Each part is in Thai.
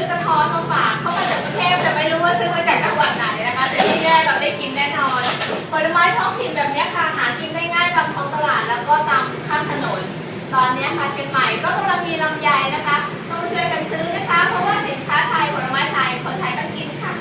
อกระท้อนมาฝากเข้ามาจากกรุงเทพแต่ไม่รู้ว่าซื้อมาจากจังหวัดไหนนะคะแต่ที่แน่เราได้กินแน่นอน ผลไม้ท้องถิ่นแบบนี้ค่ะหากินได้ง่ายตามท้องตลาดแล้วก็ตามข้างถนน ตอนนี้ค่ะเชียงใหม่ก็กำลังมีลำไยนะคะ ต้องช่วยกันซื้อนะคะ เพราะว่าสินค้าไทยผลไม้ไทยคนไทยต้องกินค่ะ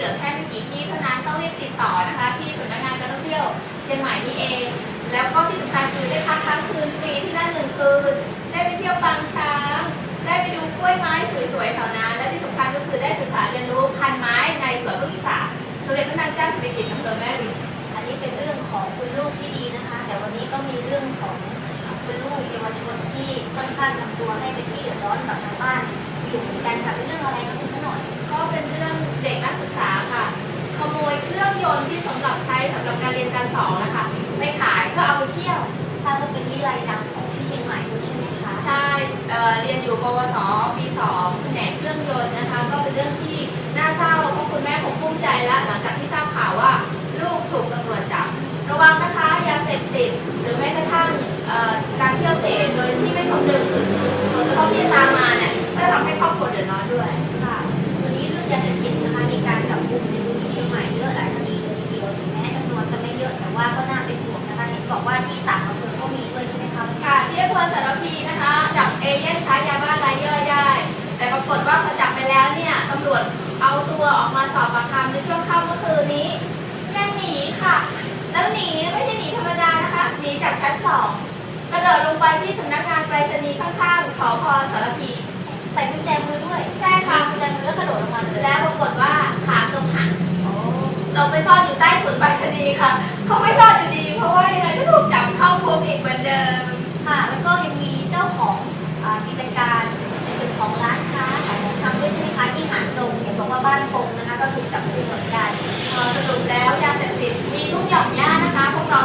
เหลือแค่ไม่กี่ที่เท่านั้นต้องรีบติดต่อนะคะ ที่สำนักงานการท่องเที่ยวเชียงใหม่นี่เอง แล้วก็ที่สำคัญคือได้พักค้างคืนฟรีที่นั่นหนึ่งคืน ได้ไปเที่ยวปางช้าง ได้ไปดูกล้วยไม้สวยๆแถวนั้น และที่สำคัญก็คือได้ศึกษาเรียนรู้พันไม้ในสวนพฤกษศาสตร์สมเด็จพระนางเจ้าสิริกิติ์อำเภอแม่ริมอันนี้เป็นเรื่องของคุณลูกที่ดีนะคะ แต่วันนี้ก็มีเรื่องของคุณลูกเยาวชนที่ค่อนข้างทำตัวให้เป็นที่เดือดร้อนกับทางบ้านอยู่เหมือนกันค่ะเป็นเรื่องอะไรคะคุณมาหน่อย ก็เป็นเรื่องเด็กนักศึกษาค่ะ ขโมยเครื่องยนต์ที่สำหรับใช้สำหรับการเรียนการสอนนะคะไปขายเพื่อเอาไปเที่ยวทราบว่าเป็นวิไลดังของที่เชียงใหม่ด้วยใช่ไหมคะ ใช่เอ่อเรียนอยู่ปวสปี2แผนกเครื่องยนต์นะคะ ก็เป็นเรื่องที่น่าเศร้าเพราะคุณแม่คงกุ้มใจแล้วหลังจากที่ทราบข่าวว่าลูกถูกตำรวจจับ ระวังนะคะยาเสพติดหรือแม้กระทั่งเอ่อการเที่ยวเตะโดยที่ากฏว่าพอจับไปแล้วเนี่ยตำรวจเอาตัวออกมาสอบปากคำในช่วงค่ำเมื่อคืนนี้ยังหนีค่ะ แล้วหนีไม่ใช่หนีธรรมดานะคะหนีจากชั้นสองกระโดดลงไปที่สำนักงานไปรษณีย์ข้างๆสพสารพีใส่กุญแจมือด้วยใช่ค่ะมีกุญแจมือแล้วกระโดดลงมาเลยแล้วปรากฏว่าขาเกือบหักโอ้เราไปซ่อนอยู่ใต้ถุนไปรษณีย์ค่ะเขาไม่รอดอยู่ดีเพราะว่ายังไงก็ถูกจับเข้าคุกอีกเหมือนเดิม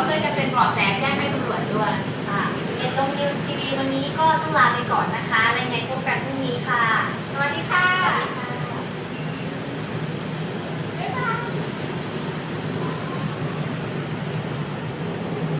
ช่วยกันเป็นเบาะแสแจ้งให้ตำรวจด้วยค่ะเอ็ดลงนิวส์ทีวีวันนี้ก็ต้องลาไปก่อนนะคะและยังไงพบกันพรุ่งนี้ค่ะ สวัสดีค่ะ